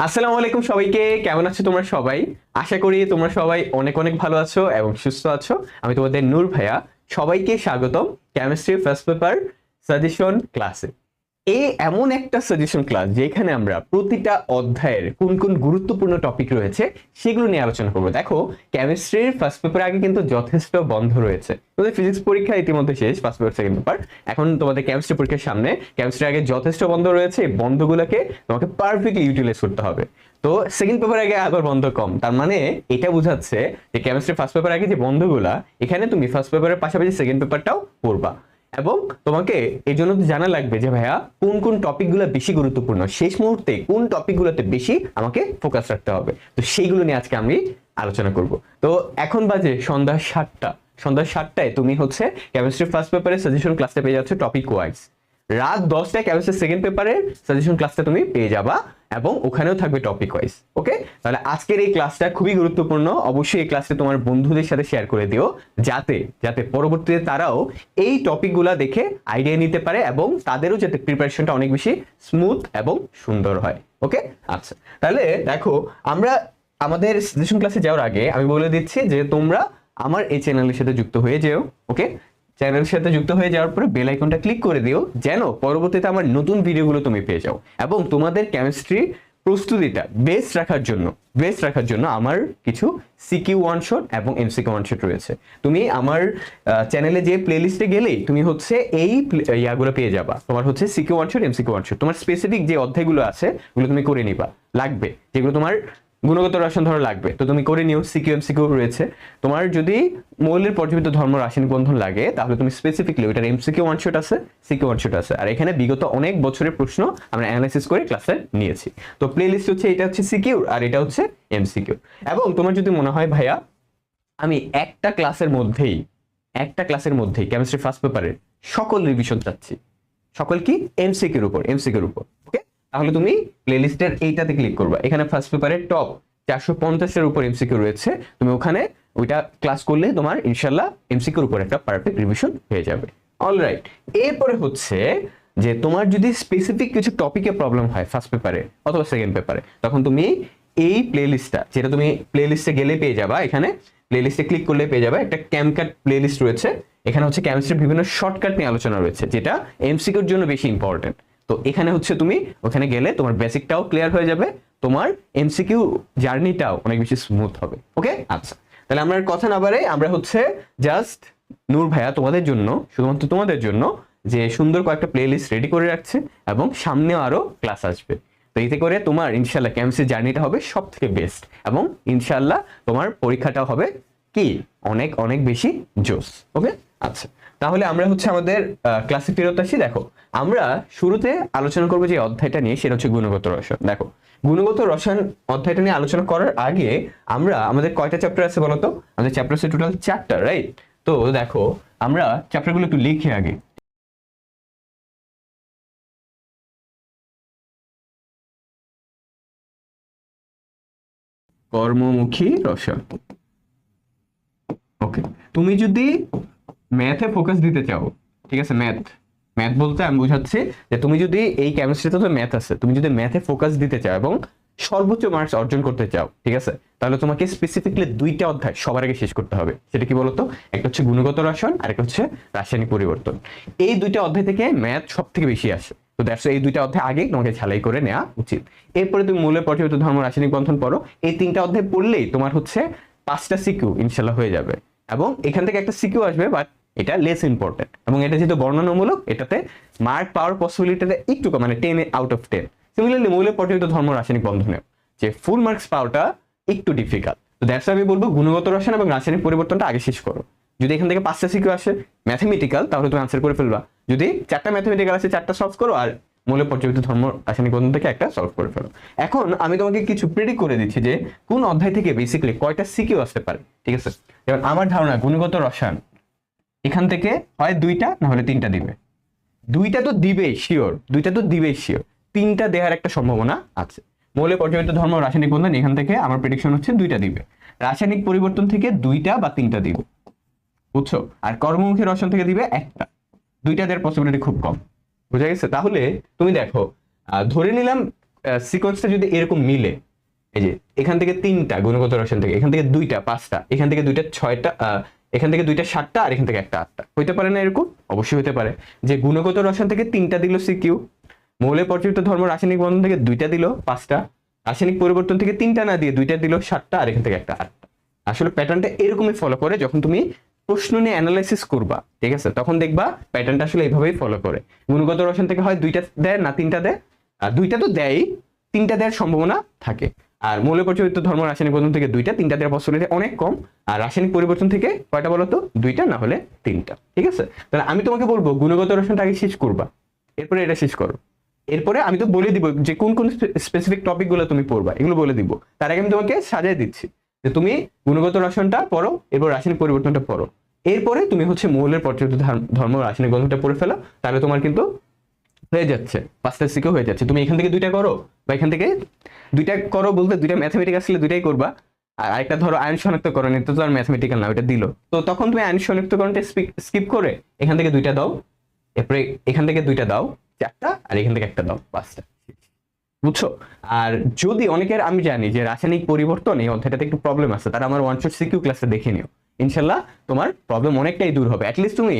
আসসালামু আলাইকুম সবাইকে, কেমন আছো তোমরা সবাই? আশা করি তোমরা সবাই অনেক অনেক ভালো আছো এবং সুস্থ আছো। আমি তোমাদের নূর ভাইয়া, সবাইকে স্বাগতম কেমিস্ট্রি ফার্স্ট পেপার সাজেশন ক্লাসে এই এমন একটা সাজেশন ক্লাস যেখানে আমরা প্রতিটা অধ্যায়ের কোন কোন গুরুত্বপূর্ণ টপিক রয়েছে সেগুলো নিয়ে আলোচনা করব। দেখো কেমিস্ট্রির ফার্স্ট পেপার আগে কিন্তু যথেষ্ট বন্ধ রয়েছে। তোমাদের ফিজিক্স পরীক্ষা ইতিমধ্যে শেষ ফার্স্ট পেপার সেকেন্ড পেপার এখন তোমাদের কেমিস্ট্রি পরীক্ষার সামনে কেমিস্ট্রি আগে যথেষ্ট বন্ধ রয়েছে বন্ধগুলোকে তোমাকে পারফেক্টলি ইউটিলাইজ করতে হবে। তো সেকেন্ড পেপার আগে আবার বন্ধ কম। তার মানে এটা বোঝাচ্ছে যে কেমিস্ট্রি ফার্স্ট পেপার আগে যে বন্ধগুলা, এখানে তুমি ফার্স্ট পেপারের পাশাপাশি সেকেন্ড পেপারটাও পড়বা। এবং তোমাকে এই জন্য তো জানা লাগবে যে ভাইয়া কোন কোন টপিকগুলো বেশি গুরুত্বপূর্ণ, শেষ মুহূর্তে কোন টপিকগুলোতে বেশি আমাকে ফোকাস রাখতে হবে। তো সেইগুলো নিয়ে আজকে আমি আলোচনা করব। তো এখন বাজে সন্ধ্যা সাতটা। সন্ধ্যা সাতটায় তুমি হচ্ছে কেমিস্ট্রি ফার্স্ট পেপারের সাজেশন ক্লাসটা পেয়ে যাচ্ছ টপিক ওয়াইজ রাত দশটায় কেমিস্ট্রি সেকেন্ড পেপারের সাজেশন ক্লাসটা তুমি পেয়ে যাবা। এবং ওখানেও থাকবে টপিক ওয়াইজ ওকে তাহলে আজকের এই ক্লাসটা খুবই গুরুত্বপূর্ণ। অবশ্যই এই ক্লাসটা তোমার বন্ধুদের সাথে শেয়ার করে দিও, যাতে যাতে পরবর্তীতে তারাও এই টপিকগুলা দেখে আইডিয়া নিতে পারে এবং তাদেরও যাতে প্রিপারেশনটা অনেক বেশি স্মুথ এবং সুন্দর হয় ওকে আচ্ছা তাহলে দেখো, আমরা আমাদের সাজেশন ক্লাসে যাওয়ার আগে আমি বলে দিচ্ছি যে তোমরা আমার এই চ্যানেলের সাথে যুক্ত হয়ে যেও ওকে চ্যানেলের সাথে যুক্ত হয়ে যাওয়ার পরে বেল আইকনটা ক্লিক করে দিও, যেন পরবর্তীতে আমার নতুন ভিডিওগুলো তুমি পেয়ে যাও। এবং তোমাদের কেমিস্ট্রি প্রস্তুতিটা বেস্ট রাখার জন্য বেস্ট রাখার জন্য আমার কিছু সিকিউ ওয়ান শট এবং এমসিকিউ ওয়ান শট রয়েছে। তুমি আমার চ্যানেলে যে প্লেলিস্টে গেলেই তুমি হচ্ছে এই ইয়াগুলো পেয়ে যাবা। তোমার হচ্ছে CQ one shot MCQ one shot তোমার স্পেসিফিক যে অধ্যায়গুলো আছে, ওগুলো তুমি করে নিবা। লাগবে। যেগুলো তোমার গুণগত রসায়ন ধরো লাগবে। তো তুমি করে নিও, সিকিউ, এমসিকিউ রয়েছে। তোমার যদি মৌলের পর্যবিত ধর্ম রাসায়নিক বন্ধন লাগে, তাহলে তুমি স্পেসিফিকলি ওইটার এমসিকিউ ওয়ান শট আছে, সিকিউ ওয়ান শট আছে। আর এখানে বিগত অনেক বছরের প্রশ্ন আমরা অ্যানালাইসিস করে ক্লাসে নিয়েছি। তো প্লে লিস্ট হচ্ছে, এটা হচ্ছে সিকিউর আর এটা হচ্ছে এমসিকিউ। এবং তোমার যদি মনে হয়, ভাইয়া, আমি একটা ক্লাসের মধ্যেই, একটা ক্লাসের মধ্যেই কেমিস্ট্রি ফার্স্ট পেপারের সকল রিভিশন চাচ্ছি। সকল কি? এমসিকিউর উপর এম এমসিকিউর উপর। তাহলে তুমি প্লেলিস্টের এইটাতে ক্লিক করবা। এখানে ফার্স্ট পেপারের টপ চারশো পঞ্চাশের উপর এমসিকিউ রয়েছে। তুমি ওখানে ওইটা ক্লাস করলে তোমার ইনশাল্লাহ এমসিকিউর উপর একটা পারফেক্ট রিভিশন হয়ে যাবে। অলরাইট এরপরে হচ্ছে যে তোমার যদি স্পেসিফিক কিছু টপিকে প্রবলেম হয় ফার্স্ট পেপারে অথবা সেকেন্ড পেপারে তখন তুমি এই প্লেলিস্টটা যেটা তুমি প্লেলিস্টে গেলে পেয়ে যাবা, এখানে প্লেলিস্টে ক্লিক করলে পেয়ে যাবে একটা ক্যামকাট প্লেলিস্ট রয়েছে। এখানে হচ্ছে কেমিস্ট্রির বিভিন্ন শর্টকাট নিয়ে আলোচনা রয়েছে, যেটা এমসিকিউর জন্য বেশি ইম্পর্টেন্ট তো এখানে হচ্ছে তুমি ওখানে গেলে তোমার বেসিকটাও ক্লিয়ার হয়ে যাবে, তোমার এমসিকিউ জার্নিটাও অনেক বেশি স্মুথ হবে ওকে আচ্ছা তাহলে আমরা কথা না বাড়ে আমরা হচ্ছে জাস্ট নূর ভাইয়া তোমাদের জন্য, শুধুমাত্র তোমাদের জন্য, যে সুন্দর কয়েকটা প্লেলিস্ট রেডি করে রাখছে এবং সামনেও আরও ক্লাস আসবে। তো এতে করে তোমার ইনশাল্লাহ কেমিস্ট্রি জার্নিটা হবে সব থেকে বেস্ট এবং ইনশাল্লাহ তোমার পরীক্ষাটা হবে কি? অনেক অনেক বেশি জোস ওকে আচ্ছা তাহলে আমরা হচ্ছে আমাদের ক্লাসে ফেরত আসি, দেখো। আমরা শুরুতে আলোচনা করব যে অধ্যায়টা নিয়ে, সেটা হচ্ছে গুণগত রসায়ন। দেখো, গুণগত রসায়ন অধ্যায়টা নিয়ে আলোচনা করার আগে আমরা, আমাদের কয়টা চ্যাপ্টার আছে বলতো? আমাদের চ্যাপ্টার আছে টোটাল চারটা রাইট তো দেখো, আমরা চ্যাপ্টারগুলো একটু লিখি আগে। কর্মমুখী রসায়ন। ওকে তুমি যদি ম্যাথে ফোকাস দিতে চাও, ঠিক আছে? ম্যাথ ম্যাথ বলতে আমি বুঝাচ্ছি যে তুমি যদি এই কেমিস্ট্রিতে তো ম্যাথ আছে, তুমি যদি ম্যাথে ফোকাস দিতে চাও এবং সর্বোচ্চ মার্কস অর্জন করতে চাও, ঠিক আছে? তাহলে তোমাকে স্পেসিফিকলি দুইটা অধ্যায় সবার আগে শেষ করতে হবে। সেটা কি বলতো? একটা হচ্ছে গুণগত রসায়ন আর একটা হচ্ছে রাসায়নিক পরিবর্তন। এই দুইটা অধ্যায় থেকে ম্যাথ সব থেকে বেশি আসে। তো দ্যাটস এই দুইটা অধ্যায় আগে তোমাকে ঝালাই করে নেওয়া উচিত। এরপরে তুমি মূলের পর্যবিত ধর্ম রাসায়নিক বন্ধন পড়ো। এই তিনটা অধ্যায় পড়লেই তোমার হচ্ছে পাঁচটা সিকিউ ইনশাল্লাহ হয়ে যাবে। এবং এখান থেকে একটা সিকিউ আসবে বাট এটা লেস ইম্পর্টেন্ট এবং এটা যেহেতু বর্ণনামূলক, এটাতে মার্ক পাওয়ার পসিবিলিটিটা একটু কম মানে ten out of ten similarly মৌলের পর্যন্ত ধর্ম রাসায়নিক বন্ধনে। যে ফুল মার্কস পাওয়াটা একটু ডিফিকাল্ট তো দ্যাটস আমি বলব গুণগত রসায়ন এবং রাসায়নিক পরিবর্তনটা আগে শেষ করো। যদি এখান থেকে পাঁচটা সিকিউ আসে ম্যাথমেটিক্যাল তাহলে তুমি আনসার করে ফেলবা। যদি চারটা ম্যাথমেটিক্যাল আছে চারটা সলভ করো, আর মূল্য পর্যবিত ধর্ম রাসায়নিক বন্ধন থেকে একটা সলভ করে ফেলো। এখন আমি তোমাকে কিছু প্রেডিক্ট করে দিচ্ছি যে কোন অধ্যায় থেকে বেসিক্যালি কয়টা সিকিউ আসতে পারে, ঠিক আছে? এবার আমার ধারণা, গুণগত রসায়ন এখান থেকে হয় দুইটা না হলে তিনটা দিবে। দুইটা তো দিবে শিওর দুইটা তো দিবেই শিওর তিনটা দেওয়ার একটা সম্ভাবনা আছে। মৌলে পর্যায়িত ধর্ম, রাসায়নিক বন্ধন, এখান থেকে আমার প্রেডিকশন হচ্ছে দুইটা দিবে। রাসায়নিক পরিবর্তন থেকে দুইটা বা তিনটা দিবে। বুঝছ? আর কর্মমুখী রসায়ন থেকে দিবে একটা। দুইটা দেওয়ার পসিবিলিটি খুব কম। বুঝা গেছে? তাহলে তুমি দেখো ধরে নিলাম সিকোয়েন্সটা যদি এরকম মিলে, এই যে, এখান থেকে তিনটা, গুণগত রসায়ন থেকে, এখান থেকে দুইটা, পাঁচটা, এখান থেকে দুইটা, ছয়টা এখান থেকে দুইটা সাতটা আর এখান থেকে একটা আটটা। হইতে পারে না এরকম? অবশ্যই হতে পারে। যে গুণগত রসায়ন থেকে তিনটা দিল সিকিউ, মৌলের পর্যাপ্ত ধর্ম রাসায়নিক বন্ধন থেকে দুইটা দিল পাঁচটা, রাসায়নিক পরিবর্তন থেকে তিনটা না দিয়ে দুইটা দিল সাতটা আর এখান থেকে একটা আটটা। আসলে প্যাটার্নটা এরকমই ফলো করে যখন তুমি প্রশ্ন নিয়ে অ্যানালাইসিস করবা, ঠিক আছে? তখন দেখবা প্যাটার্নটা আসলে এইভাবেই ফলো করে। গুণগত রসায়ন থেকে হয় দুইটা দেয় না তিনটা দেয়। আর দুইটা তো দেয়ই, তিনটা দেওয়ার সম্ভাবনা থাকে। আর মৌলের পরিচালিত ধর্ম রাসায়নিক বন্ধন থেকে দুইটা, তিনটা দেওয়ার পসিবিলিটি অনেক কম। আর রাসায়নিক পরিবর্তন থেকে কয়টা বলো তো? দুইটা না হলে তিনটা। ঠিক আছে? তাহলে আমি তোমাকে বলব, গুণগত রসায়নটা আগে শেষ করবা। এরপরে এটা শেষ করো। এরপরে আমি তো বলে দিব যে কোন কোন স্পেসিফিক টপিকগুলো তুমি পড়বা, এগুলো বলে দিব। তার আগে আমি তোমাকে সাজাই দিচ্ছি যে তুমি গুণগত রসায়নটা পড়ো, এরপর রাসায়নিক পরিবর্তনটা পড়ো। এরপরে তুমি হচ্ছে মৌলের পর্যাপ্ত ধর্ম- রাসায়নিক বন্ধনটা পড়ে ফেলো, তাহলে তোমার কিন্তু হয়ে যাচ্ছে পাঁচটা সিকে হয়ে যাচ্ছে। তুমি এখান থেকে দুইটা করো, বা এখান থেকে দুইটা করো বলতে দুইটা ম্যাথামেটিক আসলে দুইটাই করবা। আর আরেকটা ধরো আয়ন শনাক্তকরণ এটা তো আর ম্যাথমেটিক্যাল না ওইটা দিল। তো তখন তুমি আয়ন শনাক্তকরণটা স্কিপ করে এখান থেকে দুইটা দাও, এরপরে এখান থেকে দুইটা দাও, চারটা, আর এখান থেকে একটা দাও, পাঁচটা। বুঝছ? আর যদি অনেকের, আমি জানি যে রাসায়নিক পরিবর্তন এই অধ্যায়টাতে একটু প্রবলেম আছে, তারা আমার ওয়ান শট সিকিউ ক্লাসে দেখে নিও। ইনশাল্লাহ তোমার প্রবলেম অনেকটাই দূর হবে। অ্যাটলিস্ট তুমি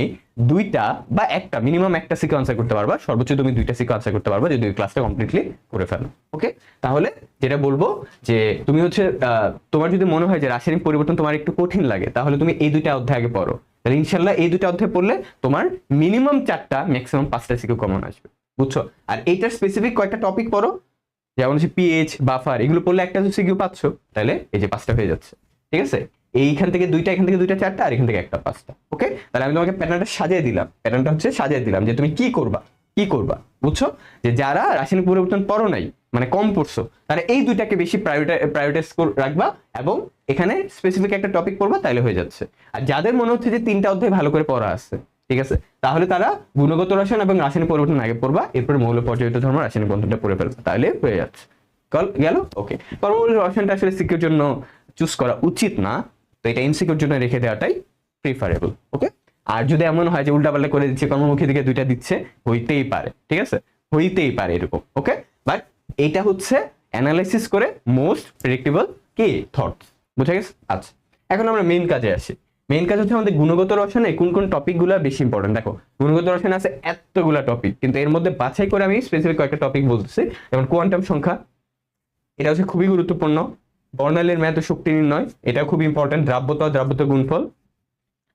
দুইটা বা একটা মিনিমাম একটা সিকিউ আনসার করতে পারবা, সর্বোচ্চ তুমি দুইটা সিকিউ আনসার করতে পারবা, যদি ক্লাসটা কমপ্লিটলি করে ফেলো। ওকে তাহলে যেটা বলব যে তুমি হচ্ছে তোমার যদি মনে হয় যে রাসায়নিক পরিবর্তন তোমার একটু কঠিন লাগে, তাহলে তুমি এই দুইটা অধ্যায় আগে পড়ো। তাহলে ইনশাল্লাহ এই দুইটা অধ্যায় পড়লে তোমার মিনিমাম চারটা ম্যাক্সিমাম পাঁচটা সিকিউ কমন আসবে। বুঝছ? আর এইটার স্পেসিফিক কয়েকটা টপিক পড়ো। যেমন হচ্ছে পিএইচ বাফার এগুলো পড়লে একটা হচ্ছে সিকিউ পাচ্ছ তাহলে এই যে পাঁচটা হয়ে যাচ্ছে, ঠিক আছে? এইখান থেকে দুইটা, এখান থেকে দুইটা, চারটা, আর এখান থেকে একটা পাঁচটা ওকে তাহলে আমি তোমাকে প্যাটার্নটা সাজিয়ে দিলাম। প্যাটার্নটা হচ্ছে সাজিয়ে দিলাম যে তুমি কি করবা কি করবা, বুঝছ? যে যারা রাসায়নিক পরিবর্তন পড়ো নাই মানে কম পড়ছো তারা এই দুইটাকে বেশি প্রায়োরিটাইজ রাখবা এবং এখানে স্পেসিফিক একটা টপিক পড়বা, তাহলে হয়ে যাচ্ছে। আর যাদের মনে হচ্ছে যে তিনটা অধ্যায় ভালো করে পড়া আছে, ঠিক আছে? তাহলে তারা গুণগত রসায়ন এবং রাসায়নিক পরিবর্তন আগে পড়বা এরপর মৌল পর্যায়িত ধর্ম রাসায়নিক বন্ধনটা পড়ে ফেলবা, তাহলে হয়ে যাচ্ছে। গেল ওকে পরমৌলিক রসায়নটা আসলে সিকিউর জন্য চুজ করা উচিত না, তো এটা ইনসিকিউর জন্য রেখে দেওয়াটাই প্রিফারেবল ওকে আর যদি এমন হয় যে উল্টাপাল্টা করে দিচ্ছে, কর্মমুখী দিকে দুইটা দিচ্ছে, হইতেই পারে, ঠিক আছে? হইতেই পারে এরকম ওকে বাট এইটা হচ্ছে অ্যানালাইসিস করে মোস্ট প্রেডিক্টেবল কি? থটস বুঝে গেছে? আচ্ছা এখন আমরা মেইন কাজে আসি। মেইন কাজ হচ্ছে আমাদের গুণগত রসায়নে কোন কোন টপিকগুলো বেশি ইম্পর্টেন্ট দেখো, গুণগত রসায়নে আছে এতগুলা টপিক কিন্তু এর মধ্যে বাছাই করে আমি স্পেসিফিক কয়েকটা টপিক বলতেছি। যেমন কোয়ান্টাম সংখ্যা, এটা হচ্ছে খুবই গুরুত্বপূর্ণ। বর্ণালীর ম্যাথ শক্তি নির্ণয় এটা খুব ইম্পর্টেন্ট দ্রাব্যতা দ্রাব্যতা গুণফল।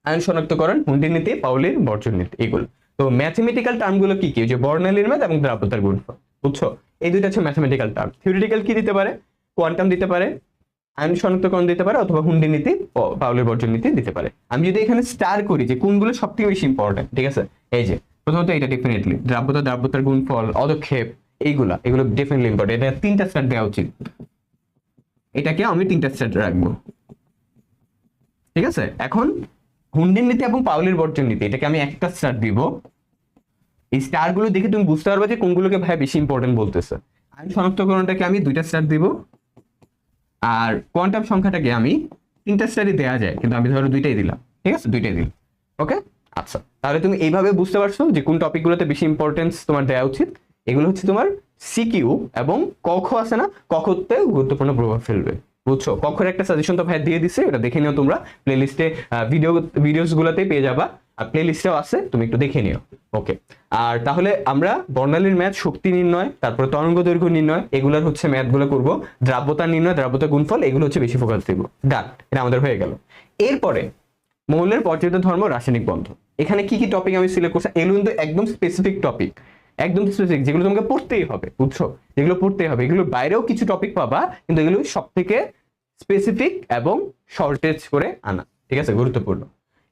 আয়ন শনাক্তকরণ হুন্ডি নীতি, পাউলির বর্জন নীতি, এগুলো। তো ম্যাথমেটিক্যাল টার্মগুলো কি কি? যে বর্ণালীর ম্যাথ এবং দ্রাব্যতার গুণফল, বুঝছ? এই দুইটা হচ্ছে ম্যাথমেটিক্যাল টার্ম থিওরিটিক্যাল কি দিতে পারে? কোয়ান্টাম দিতে পারে। আয়ন শনাক্তকরণ দিতে পারে অথবা হুন্ডি নীতি পাউলির বর্জন নীতি দিতে পারে। আমি যদি এখানে স্টার করি যে কোনগুলো সব থেকে বেশি ইম্পর্টেন্ট ঠিক আছে? এই যে, প্রথমত এটা ডেফিনেটলি দ্রাব্যতা, দ্রাব্যতার গুণফল, অদক্ষেপ, এইগুলা, এগুলো ডেফিনেটলি ইম্পর্টেন্ট এটা তিনটা স্টার দেওয়া উচিত। এটাকে আমি তিনটা সেট রাখব। ঠিক আছে? এখন হুন্ডির নীতি এবং পাউলির বর্জন নীতি, এটাকে আমি একটা স্টার দিব। এই স্টারগুলো দেখে তুমি বুঝতে পারবে যে কোনগুলোকে ভাই বেশি ইম্পর্টেন্ট বলতেছে। আইন শনাক্তকরণটাকে আমি দুইটা স্টার দিব। আর কোয়ান্টাম সংখ্যাটাকে আমি তিনটা দেওয়া যায়, কিন্তু আমি ধরো দুইটাই দিলাম। ঠিক আছে? দুইটাই দিলাম। ওকে? আচ্ছা। তাহলে তুমি এইভাবে বুঝতে পারছ যে কোন টপিকগুলোতে বেশি ইম্পর্টেন্স তোমার দেওয়া উচিত? এগুলো হচ্ছে তোমার সিকিউ এবং কখ আছে না? কখতে গুরুত্বপূর্ণ প্রভাব ফেলবে। বুঝছ? কখের একটা সাজেশন তো ভাই দিয়ে দিছে, এটা দেখে নিও তোমরা। প্লেলিস্টে ভিডিও ভিডিওস গুলোতে পেয়ে যাবা। আর প্লে লিস্টেও আছে, তুমি একটু দেখে নিও। ওকে আর তাহলে আমরা বর্ণালীর ম্যাথ, শক্তি নির্ণয়, তারপরে তরঙ্গ দৈর্ঘ্য নির্ণয়, এগুলোর হচ্ছে ম্যাথগুলো করব। দ্রাব্যতা নির্ণয়, দ্রাব্যতা গুণফল, এগুলো হচ্ছে বেশি ফোকাস দিব। ডান এটা আমাদের হয়ে গেল। এরপরে মৌলের পর্যায়িত ধর্ম, রাসায়নিক বন্ধন। এখানে কি কি টপিক আমি সিলেক্ট করছি? এগুলো কিন্তু একদম স্পেসিফিক টপিক একদম স্পেসিফিক যেগুলো তোমাকে পড়তেই হবে, বুঝছ? যেগুলো পড়তেই হবে। এগুলোর বাইরেও কিছু টপিক পাবা, কিন্তু এগুলো সব থেকে স্পেসিফিক এবং শর্টেজ করে আনা। ঠিক আছে? গুরুত্বপূর্ণ।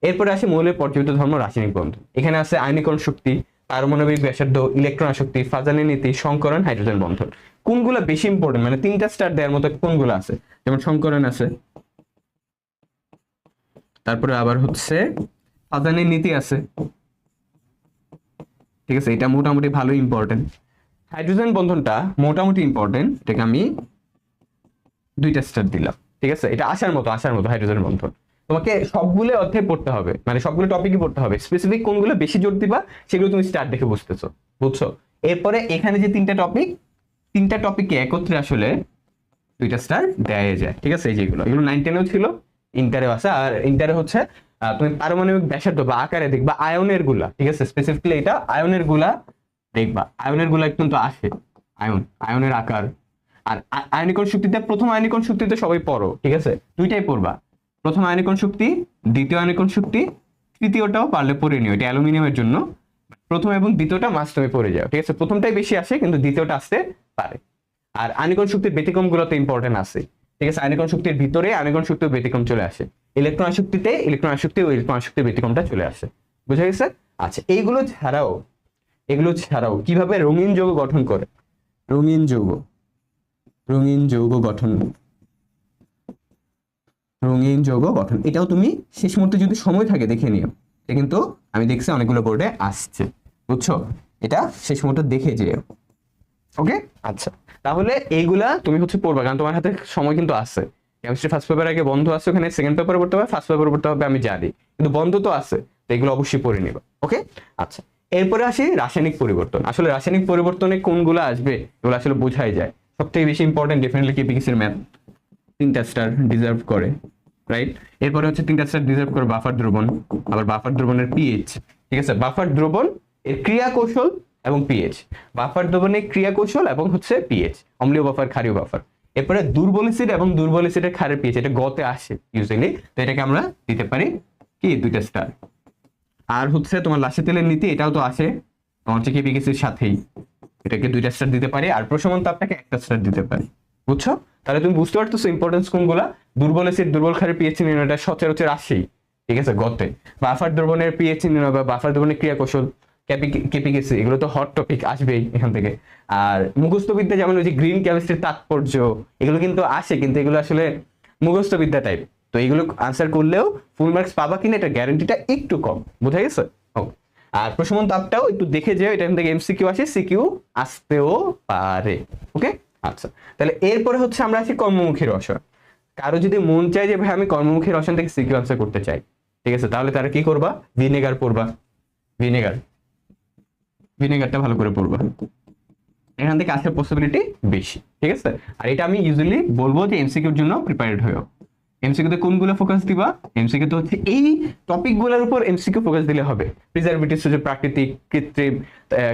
এরপরে আসে মৌলের পর্যায়িত ধর্ম রাসায়নিক বন্ধন। এখানে আছে আয়নীকরণ শক্তি, পারমাণবিক ব্যাসার্ধ, ইলেকট্রন আসক্তি ফাজানি নীতি, সংকরণ, হাইড্রোজেন বন্ধন। কোনগুলো বেশি ইম্পর্টেন্ট মানে তিনটা স্টার দেওয়ার মতো কোনগুলো আছে? যেমন সংকরণ আছে, তারপরে আবার হচ্ছে ফাজানের নীতি আছে। ঠিক আছে, এটা মোটামুটি ভালো ইম্পর্টেন্ট হাইড্রোজেন বন্ধনটা মোটামুটি ইম্পর্টেন্ট এটাকে আমি দুইটা স্টার দিলাম। ঠিক আছে, এটা আসার মতো আসার মতো হাইড্রোজেন বন্ধন। তোমাকে সবগুলো অধ্যায় পড়তে হবে। মানে সবগুলো টপিকই পড়তে হবে। স্পেসিফিক কোনগুলো বেশি জোর দিবা, সেগুলো তুমি স্টার দেখে বুঝতেছো। বুঝছ? এরপরে এখানে যে তিনটা টপিক তিনটা টপিকে একত্রে আসলে দুইটা স্টার দেয়া যায়। ঠিক আছে? এই যেগুলো। এগুলো নাইন টেনেও ছিল, ইন্টারেও আছে। আর ইন্টারে হচ্ছে তুমি পারমাণবিক ব্যাসার্ধ বা আকারে দেখবা আয়নেরগুলা। ঠিক আছে? স্পেসিফিকলি এটা আয়নেরগুলা দেখবা। আয়নেরগুলা কিন্তু আসে। আয়ন, আয়নের আকার। আর আ- শক্তিতে, প্রথম আয়নিকণ শক্তিতে সবাই পড়ো। ঠিক আছে? দুইটাই পড়বা। প্রথম আয়নিকণ শক্তি, দ্বিতীয় আয়নিকণ শক্তি, তৃতীয়টাও পারলে পড়ে নিও, এটা অ্যালুমিনিয়ামের জন্য। প্রথম এবং দ্বিতীয়টা মাস তুমি পড়ে যাও, ঠিক আছে? প্রথমটাই বেশি আসে, কিন্তু দ্বিতীয়টা আসতে পারে। আর আয়নিকণ শক্তির ব্যতিক্রমগুলো তো ইম্পর্টেন্ট আছে, ঠিক আছে? আয়নিকণ শক্তির ভিতরে আয়নিকণ শক্তির ব্যতিক্রম চলে আসে। ইলেকট্রন শক্তিতে ইলেকট্রন আসক্তি ও ইলেকট্রন আসক্তির ব্যতিক্রমটা চলে আসে, বুঝা গেছে? আচ্ছা এইগুলো ছাড়াও, এগুলো ছাড়াও কীভাবে রঙিন যৌগ গঠন করে? রঙিন যৌগ রঙিন যৌগ গঠন রঙিন যৌগ গঠন। এটাও তুমি শেষ মুহূর্তে যদি সময় থাকে দেখে নিও। এটা কিন্তু আমি দেখছি অনেকগুলো বোর্ডে আসছে। বুঝছ? এটা শেষ মুহূর্তে দেখে যেও। ওকে আচ্ছা। তাহলে এইগুলা তুমি হচ্ছে পড়বা, কারণ তোমার হাতে সময় কিন্তু আছে। কেমিস্ট্রি ফার্স্ট পেপার আগে বন্ধ আছে, ওখানে সেকেন্ড পেপার পড়তে হবে ফার্স্ট পেপার পড়তে হবে, আমি জানি। কিন্তু বন্ধ তো আছে, তো এগুলো অবশ্যই পড়ে নিবা। ওকে আচ্ছা। এরপরে আসি রাসায়নিক পরিবর্তন। আসলে রাসায়নিক পরিবর্তনে কোনগুলো আসবে, এগুলো আসলে বোঝাই যায়। সব থেকে বেশি ইম্পর্টেন্ট ডেফিনেটলি কেপিকেসির ম্যাথ তিনটা স্টার ডিজার্ভ করে। রাইট এরপরে হচ্ছে তিনটা স্টার ডিজার্ভ করে বাফার দ্রবণ, আবার বাফার দ্রবণের পিএইচ ঠিক আছে? বাফার দ্রবণ এর ক্রিয়া কৌশল এবং পিএইচ বাফার দ্রবণের ক্রিয়া কৌশল এবং হচ্ছে পিএইচ অম্লীয় বাফার ক্ষারীয় বাফার এরপরে দুর্বল অ্যাসিড এবং দুর্বল অ্যাসিডের ক্ষারের পিএইচ এটা গতে আসে ইউজুয়ালি তো এটাকে আমরা দিতে পারি কি? দুইটা স্টার আর হচ্ছে তোমার লাসে তেলের নীতি, এটাও তো আসে, তোমার হচ্ছে কেপিকেসির সাথেই। এটাকে দুইটা স্টার দিতে পারি, আর প্রশমন তাপটাকে একটা স্টার দিতে পারি। বুঝছ? তাহলে তুমি বুঝতে পারতেছো ইম্পর্টেন্স কোনগুলা? দুর্বল অ্যাসিড দুর্বল ক্ষারের পিএইচ নির্ণয়টা সচরাচর আসেই, ঠিক আছে, গতে। বাফার দ্রবণের পিএইচ নির্ণয় বা বাফার দ্রবণের ক্রিয়া কৌশল কেপিকেসি এগুলো তো হট টপিক আসবেই এখান থেকে। আর মুখস্থবিদ্যা, যেমন ওই যে গ্রিন কেমিস্ট্রির তাৎপর্য, এগুলো কিন্তু আসে, কিন্তু এগুলো আসলে মুখস্থবিদ্যা টাইপ তো এগুলো আনসার করলেও ফুল মার্কস পাবা কিনা, এটা গ্যারান্টিটা একটু কম, বোঝা গেছে. আর প্রশমন তাপটাও একটু দেখে যেও এটা থেকে এমসিকিউ আসে সিকিউ আসতেও পারে ওকে আচ্ছা তাহলে এরপরে হচ্ছে আমরা আছি কর্মমুখী রসায়ন। কারও যদি মন চায় যে, ভাই, আমি কর্মমুখী রসায়ন থেকে সিকিউ আনসার করতে চাই। ঠিক আছে, তাহলে তারা কি করবা? ভিনেগার পড়বা। ভিনেগার। ভিনেগারটা ভালো করে পড়বা। এখান থেকে আসার পসিবিলিটি বেশি। ঠিক আছে? আর এটা আমি ইউজুয়ালি বলব যে এমসিকিউর জন্য প্রিপেয়ার্ড হয়েও। এমসিকিউতে কোনগুলো ফোকাস দিবা? এমসিকিউ তো হচ্ছে এই টপিকগুলোর উপর এমসিকিউ ফোকাস দিলে হবে। প্রিজারভেটিভস হচ্ছে প্রাকৃতিক, কৃত্রিম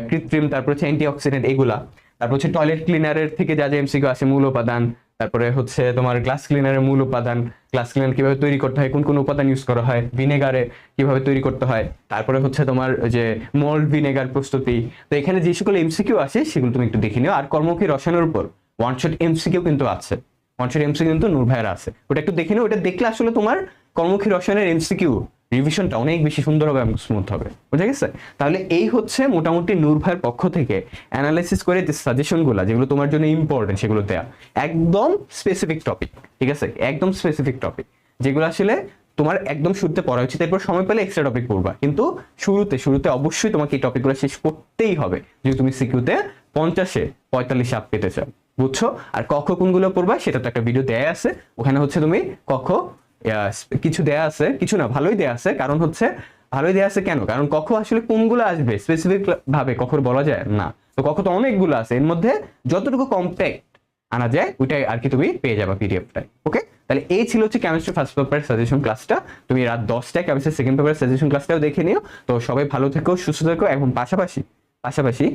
কৃত্রিম, তারপর হচ্ছে অ্যান্টিঅক্সিডেন্ট এগুলা। তারপর হচ্ছে টয়লেট ক্লিনারের থেকে যা যা এমসিকিউ আছে মূল উপাদান, তারপরে হচ্ছে তোমার গ্লাস ক্লিনারের মূল উপাদান গ্লাস ক্লিনার কীভাবে তৈরি করতে হয়, কোন কোন উপাদান ইউজ করা হয় ভিনেগারে কীভাবে তৈরি করতে হয়, তারপরে হচ্ছে তোমার যে মল্ট ভিনেগার প্রস্তুতি। তো এখানে যে সকল এমসিকিউ আছে সেগুলো তুমি একটু দেখে নিও, আর কর্মমুখী রসায়নের উপর ওয়ান শট এমসিকিউ কিন্তু আছে। ওয়ান শট এমসিকিউ কিন্তু নূর আছে। ওটা একটু দেখে নিও, ওটা দেখলে আসলে তোমার কর্মমুখী রসায়নের এমসিকিউ রিভিশনটা অনেক বেশি সুন্দর হবে এবং স্মুথ হবে, বুঝা গেছে? তাহলে এই হচ্ছে মোটামুটি নূর ভাইয়ের পক্ষ থেকে অ্যানালাইসিস করে যে সাজেশনগুলো যেগুলো তোমার জন্য ইম্পর্টেন্ট সেগুলো দেয়া। একদম স্পেসিফিক টপিক ঠিক আছে? একদম স্পেসিফিক টপিক যেগুলো আসলে তোমার একদম শুরুতে পড়া উচিত, এরপর সময় পেলে এক্সট্রা টপিক পড়বা। কিন্তু শুরুতে শুরুতে অবশ্যই তোমাকে এই টপিকগুলো শেষ করতেই হবে। যদি তুমি সিকিউতে পঞ্চাশে পঁয়তাল্লিশ আপ পেতে চাও, বুঝছ? আর কক্ষ কোনগুলো পড়বা, সেটা তো একটা ভিডিও দেয়া আছে। ওখানে হচ্ছে তুমি কক্ষ কিছু দেয়া আছে, কিছু না, ভালোই দেয়া আছে। কারণ হচ্ছে, ভালোই দেয়া আছে কেন? কারণ কক্ষ আসলে কোনগুলো আসবে? স্পেসিফিক ভাবে কখর বলা যায়? না। তো কক্ষ তো অনেকগুলো আছে। এর মধ্যে যতটুকু কম্প্যাক্ট আনা যায়, ওইটাই আর কি তুমি পেয়ে যাবে পিডিএফটাই ওকে তাহলে এই ছিল হচ্ছে কেমিস্ট্রি ফার্স্ট পেপার সাজেশন ক্লাসটা তুমি রাত দশটায় কেমিস্ট্রি সেকেন্ড পেপার সাজেশন ক্লাসটাও দেখে নিও। তো সবাই ভালো থেকো, সুস্থ থেকো এবং পাশাপাশি পাশাপাশি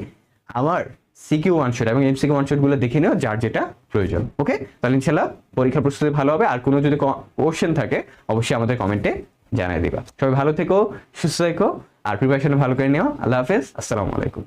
আমার সিকিউ ওয়ান শট এবং এমসিকিউ ওয়ান শটগুলো দেখে নিও, যার যেটা প্রয়োজন ওকে তাহলে ইনশাল্লাহ পরীক্ষার প্রস্তুতি ভালো হবে। আর কোনো যদি কোশ্চেন থাকে, অবশ্যই আমাদের কমেন্টে জানাই দিবা। সবাই ভালো থেকো, সুস্থ থেকো, আর প্রিপারেশন ভালো করে নিও। আল্লাহ হাফেজ, আসসালামু আলাইকুম।